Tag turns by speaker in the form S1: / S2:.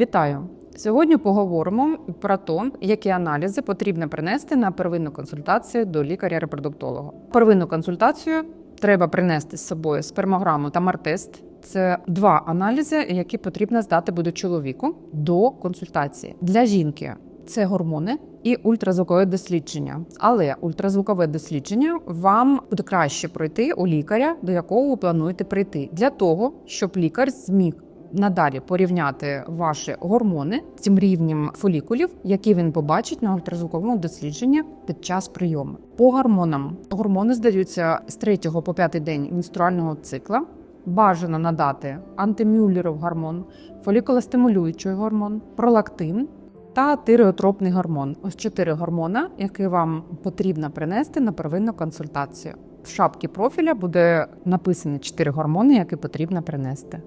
S1: Вітаю! Сьогодні поговоримо про те, які аналізи потрібно принести на первинну консультацію до лікаря-репродуктолога. Первинну консультацію треба принести з собою спермограму та мартест. Це два аналізи, які потрібно здати буде чоловіку до консультації. Для жінки це гормони і ультразвукове дослідження. Але ультразвукове дослідження вам буде краще пройти у лікаря, до якого ви плануєте прийти, для того, щоб лікар зміг надалі порівняти ваші гормони цим рівнем фолікулів, які він побачить на ультразвуковому дослідженні під час прийому. По гормонам гормони здаються з 3 по 5 день менструального цикла. Бажано надати антимюллеров гормон, фолікулостимулюючий гормон, пролактин та тиреотропний гормон. Ось чотири гормона, які вам потрібно принести на первинну консультацію. В шапці профіля буде написано чотири гормони, які потрібно принести.